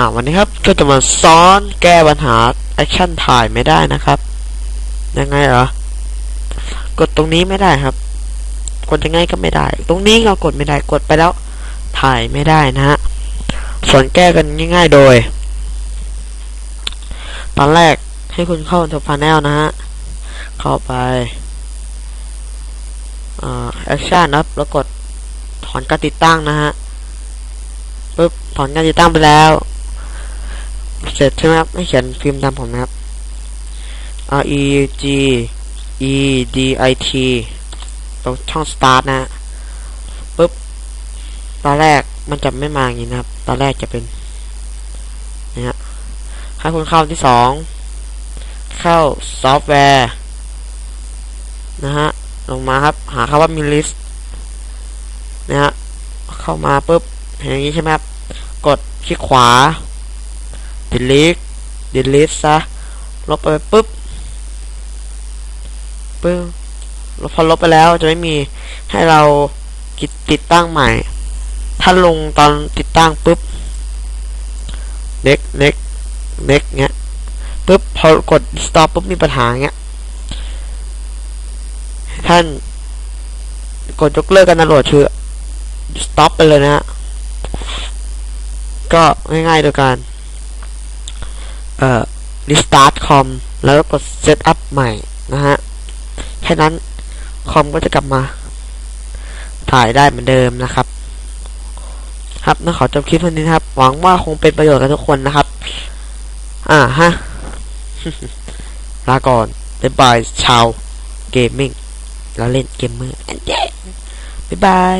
อ่าวันนี้ครับก็จะมาซ้อนแก้ปัญหาแอคชั่นถ่ายไม่ได้นะครับ ยังไงเหรอกดตรงนี้ไม่ได้ครับ กดยังไงก็ไม่ได้ ตรงนี้ก็กดไม่ได้กดไปแล้ว ถ่ายไม่ได้นะฮะส่วนแก้กันง่าย ๆ โดย ตอนแรกให้คุณเข้า into panel นะฮะ เข้าไปแอ่า action นะครับแล้วกดถอนการติดตั้งนะฮะปึ๊บถอนการติดตั้งไปแล้ว เสร็จใช่ไหมครับให้เขียนพิมพ์ตามผมนะครับ R E G E D I T ตรงช่อง start นะปึ๊บ ตอนแรกมันจะไม่มาอย่างนี้นะครับ ตอนแรกจะเป็นนี่ฮะให้คุณเข้าที่สองเข้าซอฟต์แวร์ นะฮะ ลงมาครับ หาคำว่ามีลิสต์นะฮะ เข้ามาปุ๊บเห็นอย่างนี้ใช่ไหมครับ กดคลิกขวา delete delete ซะ ลบไปปุ๊บปึ๊บพอลบไปแล้วจะไม่มีให้เรากิดติดตั้งใหม่ ถ้าลงตอนติดตั้งปุ๊บ next next next เงี้ยปุ๊บพอกด stop ปุ๊บมีปัญหาเงี้ย ท่านกดยกเลิกการดาวน์โหลดคือ stop ไปเลยนะฮะ ก็ง่ายๆโดยการ เอ่อ restart คอมแล้วกด set up ใหม่นะฮะ แค่นั้นคอมก็จะกลับมา ถ่ายได้เหมือนเดิมนะครับ ครับนะขอจบคลิปเท่านี้นครับ หวังว่าคงเป็นประโยชน์กับทุกคนนะครับ อ่าฮะ ลาก่อนบ๊ายบายชาวเกมมิ่งแล้วเล่นเกมเมอร์บ๊ายบาย